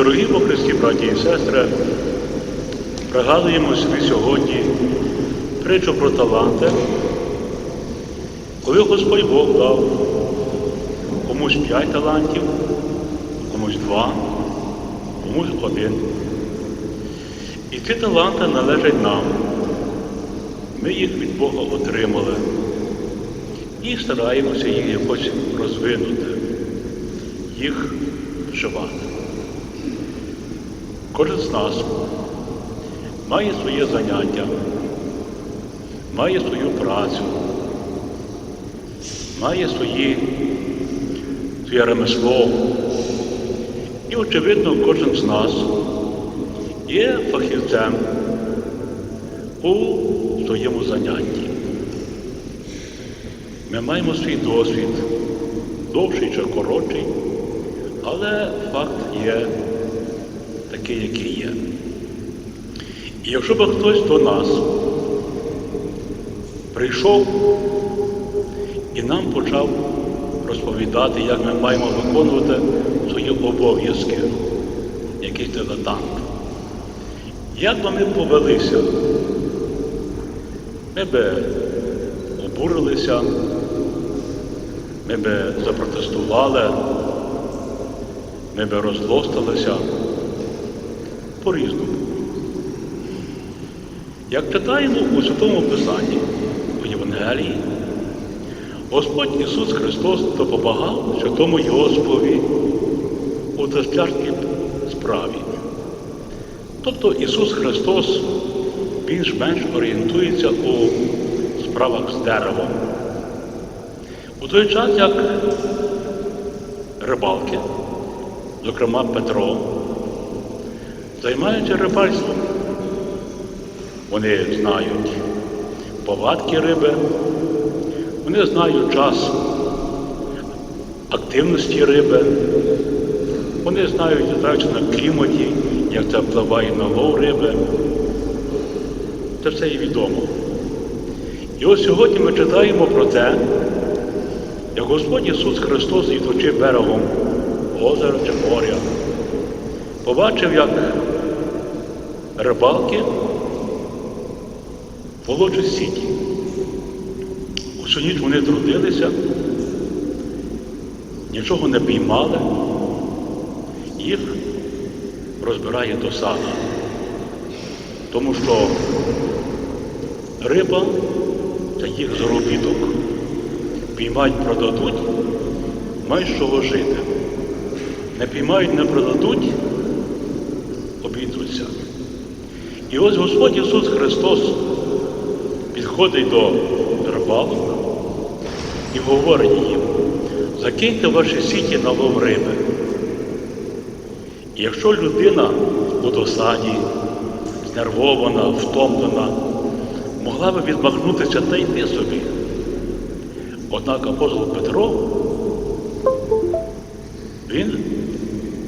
Дорогі по Христі, браті і сестри, пригадуємо собі сьогодні притчу про таланти, коли Господь Бог дав комусь п'ять талантів, комусь два, комусь один. І ці таланти належать нам. Ми їх від Бога отримали і стараємося їх якось розвинути, їх вживати. Кожен з нас має своє заняття, має свою працю, має свої, своє ремесло. І, очевидно, кожен з нас є фахівцем у своєму занятті. Ми маємо свій досвід, довший чи коротший, але факт є такий, який є. І якщо б хтось до нас прийшов і нам почав розповідати, як ми маємо виконувати свої обов'язки, якийсь дилетант, як би ми повелися, ми би обурилися, ми би запротестували, ми би розлостилися по-різному. Як читаємо у Святому Писанні, у Євангелії, Господь Ісус Христос допомагав святому Йосипові у тестярській справі. Тобто Ісус Христос більш-менш орієнтується у справах з деревом. У той час, як рибалки, зокрема Петро, займаються рибальством. Вони знають повадки риби, вони знають час активності риби, вони знають, знають на кліматі, як це впливає на лов риби. Це все є відомо. І ось сьогодні ми читаємо про те, як Господь Ісус Христос, ідучи берегом озера чи моря, побачив, як рибалки волочать сіті. Усю ніч вони трудилися, нічого не піймали, їх розбирає досада. Тому що риба це їх заробіток. Піймають, продадуть, мають з чого жити. Не піймають, не продадуть, І ось Господь Ісус Христос підходить до рибалок і говорить їм, закиньте ваші сіті на лов риби. І якщо людина у досаді, знервована, втомлена, могла би відмахнутися та йти собі. Однак апостол Петро, він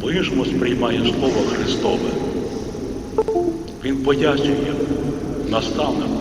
по-іншому сприймає Слово Христове. Він пояснює наставнику.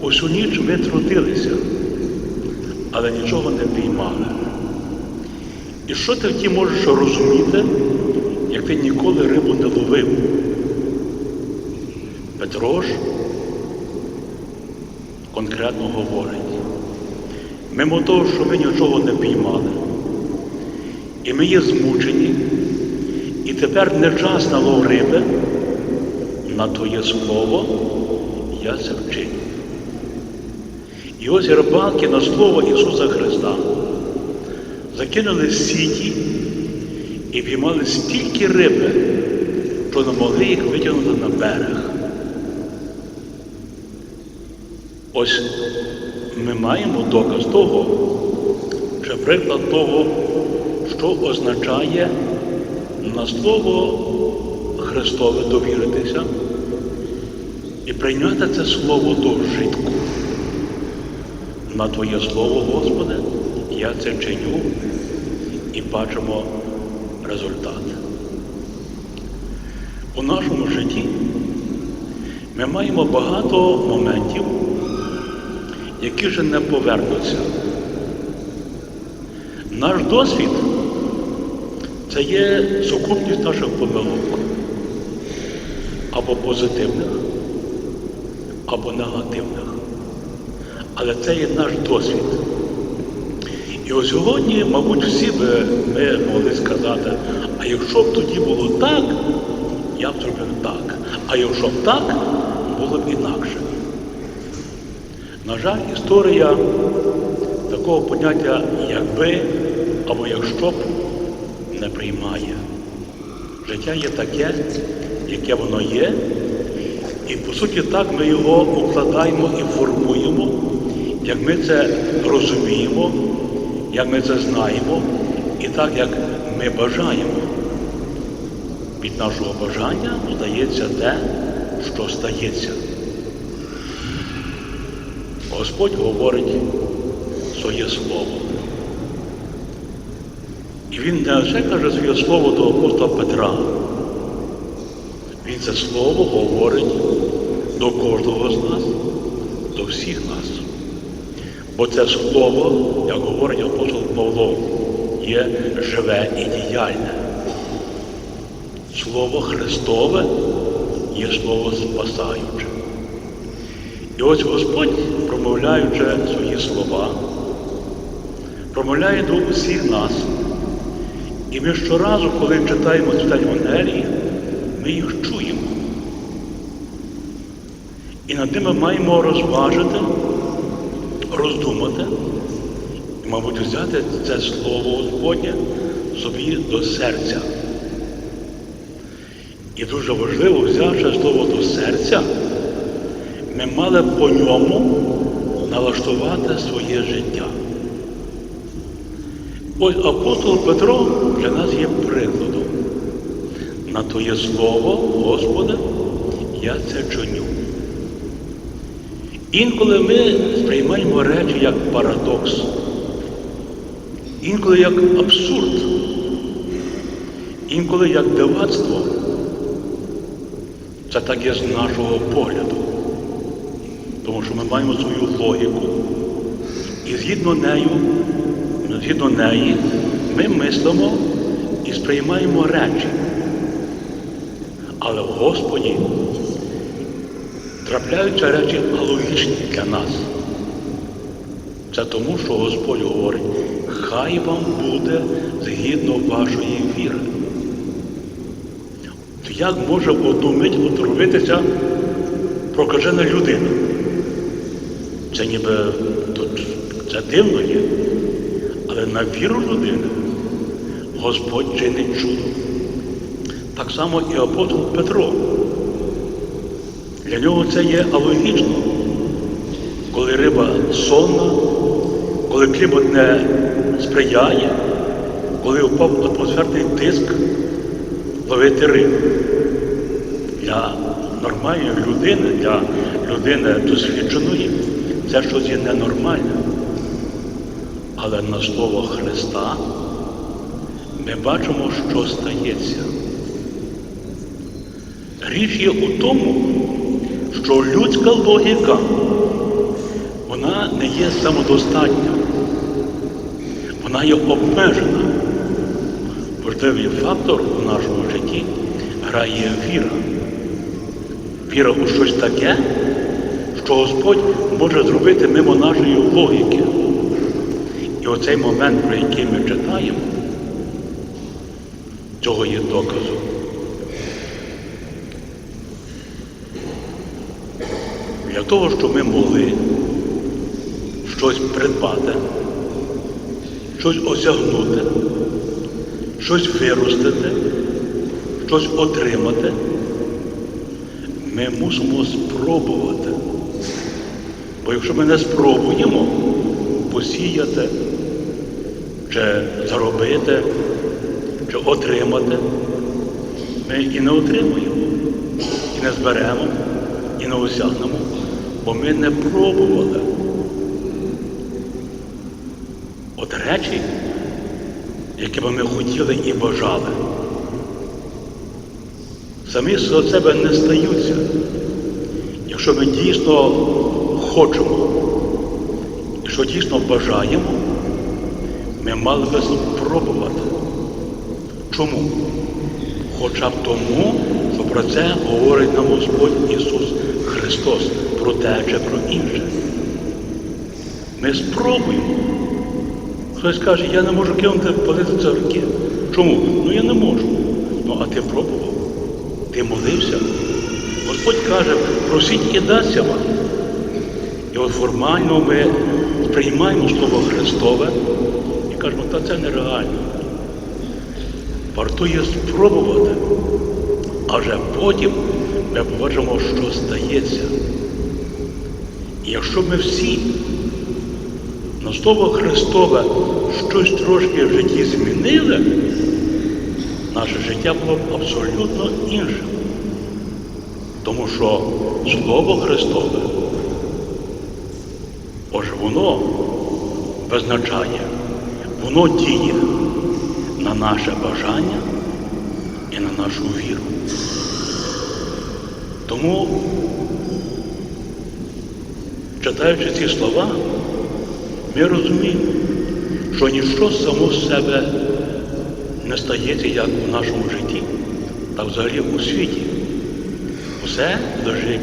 Усю ніч ми трудилися, але нічого не піймали. І що ти втім можеш розуміти, як ти ніколи рибу не ловив? Петро ж конкретно говорить, мимо того, що ми нічого не піймали, і ми є змучені, і тепер не час на лов риби, на твоє слово я це. І ось рибалки на слово Ісуса Христа закинули сіті і піймали стільки риби, що не могли їх витягнути на берег. Ось ми маємо доказ того, чи приклад того, що означає на слово Христове довіритися і прийняти це слово до вжитку. На Твоє Слово, Господи, я це чиню і бачимо результат. У нашому житті ми маємо багато моментів, які вже не повернуться. Наш досвід Це є сукупність наших помилок. Або позитивних, або негативних. Але це є наш досвід. І ось сьогодні, мабуть, всі би ми могли сказати, а якщо б тоді було так, я б зробив так. А якщо б так, було б інакше. На жаль, історія такого поняття якби або якщо б не приймає. Життя є таке, яке воно є, і по суті так ми його укладаємо і формуємо, як ми це розуміємо, як ми це знаємо, і так, як ми бажаємо. Від нашого бажання здається те, що стається. Господь говорить своє слово. І він не лише каже своє слово до апостола Петра. Це слово говорить до кожного з нас, до всіх нас. Бо це слово, як говорить апостол Павло, є живе і діяльне. Слово Христове є слово спасаюче. І ось Господь, промовляючи свої слова, промовляє до усіх нас. І ми щоразу, коли читаємо ці Євангелії, ми їх чуємо. І над ними маємо розважити, роздумати, і, мабуть, взяти це слово Господнє собі до серця. І дуже важливо, взявши слово до серця, ми мали по ньому налаштувати своє життя. Ось апостол Петро для нас є прикладом. На Твоє слово, Господи, я це чоню. Інколи ми сприймаємо речі як парадокс, інколи як абсурд, інколи як дивацтво. Це так є з нашого погляду. Тому що ми маємо свою логіку. І згідно нею, згідно неї, ми мислимо і сприймаємо речі. Але в Господі трапляються речі алогічні для нас. Це тому, що Господь говорить, хай вам буде згідно вашої віри. То як може в одну мить отровитися прокажена людина? Це ніби це дивно є. Але на віру людини Господь чинить чудо. Так само і апостол Петро. Для нього це є алогічно. Коли риба сонна, коли клімат не сприяє, коли впав атмосферний тиск ловити рибу. Для нормальної людини, для людини досвідченої, це щось є ненормальне. Але на слово Христа ми бачимо, що стається. Річ є у тому, що людська логіка, вона не є самодостатня, вона є обмежена. Важливий фактор у нашому житті грає віра. Віра у щось таке, що Господь може зробити мимо нашої логіки. І оцей момент, про який ми читаємо, цього є доказом. Для того, щоб ми могли щось придбати, щось осягнути, щось виростити, щось отримати, ми мусимо спробувати. Бо якщо ми не спробуємо посіяти, чи заробити, чи отримати, ми і не отримуємо, і не зберемо, і не осягнемо, бо ми не пробували. От речі, які би ми хотіли і бажали, самі з себе не стаються, якщо ми дійсно хочемо що дійсно бажаємо, ми мали би спробувати. Чому? Хоча б тому, що про це говорить нам Господь Ісус Христос, про те чи про інше. Ми спробуємо. Хтось каже, я не можу кинути палити цигарки. Чому? Ну я не можу. Ну а ти пробував? Ти молився? Господь каже, просіть і дасться вам. І от формально ми сприймаємо Слово Христове і кажемо, та це нереально. Вартує спробувати, а вже потім ми побачимо, що стається. І якщо ми всі на Слово Христове щось трошки в житті змінили, наше життя було б абсолютно іншим. Тому що Слово Христове, ось воно визначає, воно діє на наше бажання і на нашу віру. Тому, читаючи ці слова, ми розуміємо, що ніщо само з себе не стається як у нашому житті, та взагалі у світі. Усе лежить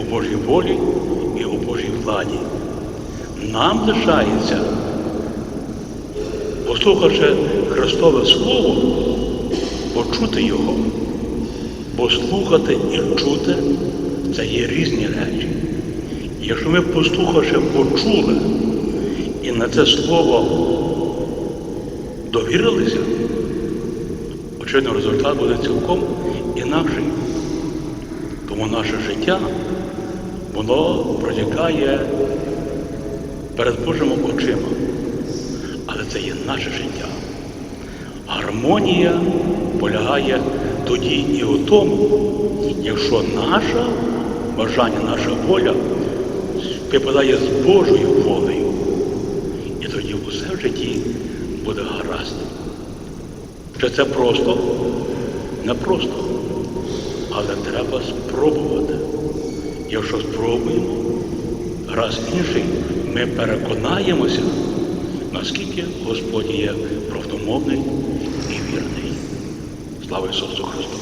у Божій волі і у Божій владі. Нам лишається, послухавши Христове Слово, почути Його. Бо слухати і чути це є різні речі. Якщо ми, послухавши, почули і на це слово довірилися, очевидно, результат буде цілком інакший. Тому наше життя, воно протікає перед Божими очима. Але це є наше життя. Гармонія полягає тоді і у тому, якщо наше бажання, наша воля співпадає з Божою волею. І тоді усе в житті буде гаразд. Чи це просто? Не просто. Але треба спробувати. Якщо спробуємо, раз інший, ми переконаємося, наскільки Господь є правдомовний і вірний. Слава Ісусу Христу!